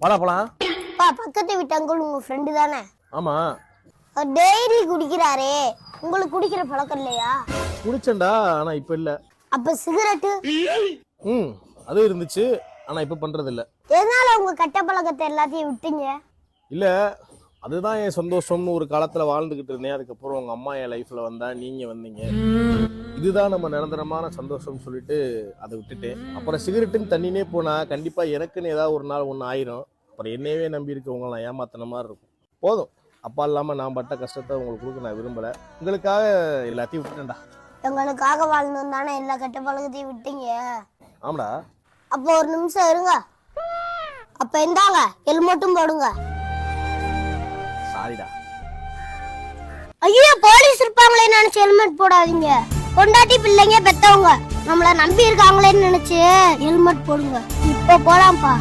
வாடா போலாம். பா பக்கத்து வீட்டு அங்கிள் உங்க ஃப்ரெண்டு தானே? ஆமா. டெய்லி குடிக்கிறாரே. உங்களுக்கு குடிக்கிற பழக்கம் இல்லையா? குடிச்சேன்டா ஆனா இப்ப இல்ல. அப்ப சிகரெட்டு ம் அது இருந்துச்சு ஆனா இப்ப பண்றது இல்ல எதனால உங்க கெட்ட பழக்கத்தை எல்லாத்தையும் விட்டீங்க? இல்ல அதுதான் என் சந்தோஷம்னு ஒரு காலத்துல வாழ்ந்துகிட்டு இருந்தேன். அதுக்கப்புறம் உங்க அம்மா என் லைஃப்ல வந்தா நீங்க வந்தீங்க. இதுதான் நம்ம நிரந்தரமான சந்தோஷம்னு சொல்லிட்டு அதை விட்டுட்டேன். அப்புறம் சிகரெட்டுன்னு தண்ணினே போனா கண்டிப்பா எனக்குன்னு ஏதாவது ஒரு நாள் ஒன்று ஆயிரும். அப்புறம் என்னையவே நம்பி இருக்கவங்க நான் ஏமாத்தின மாதிரி இருக்கும். போதும். அப்பா இல்லாம நான் பட்ட கஷ்டத்தை உங்களுக்கு கொடுக்க நான் விரும்பல. உங்களுக்காக எல்லாத்தையும் விட்டுட்டேன்டா. எங்களுக்காக வாழணும் தானே எல்லா கெட்ட பழக்கத்தையும் விட்டீங்க. ஆமாடா. அப்போ ஒரு நிமிஷம் இருங்க. அப்ப இந்தாங்க ஹெல்மெட்டும் போடுங்க. சாரிடா ஐயோ போலீஸ் இருப்பாங்களே நினைச்சு ஹெல்மெட் போடாதீங்க. பொண்டாட்டி பிள்ளைங்க பெத்தவங்க. நம்மள நம்பி இருக்காங்களேன்னு நினைச்சு ஹெல்மெட் போடுங்க. இப்ப போலாம்ப்பா.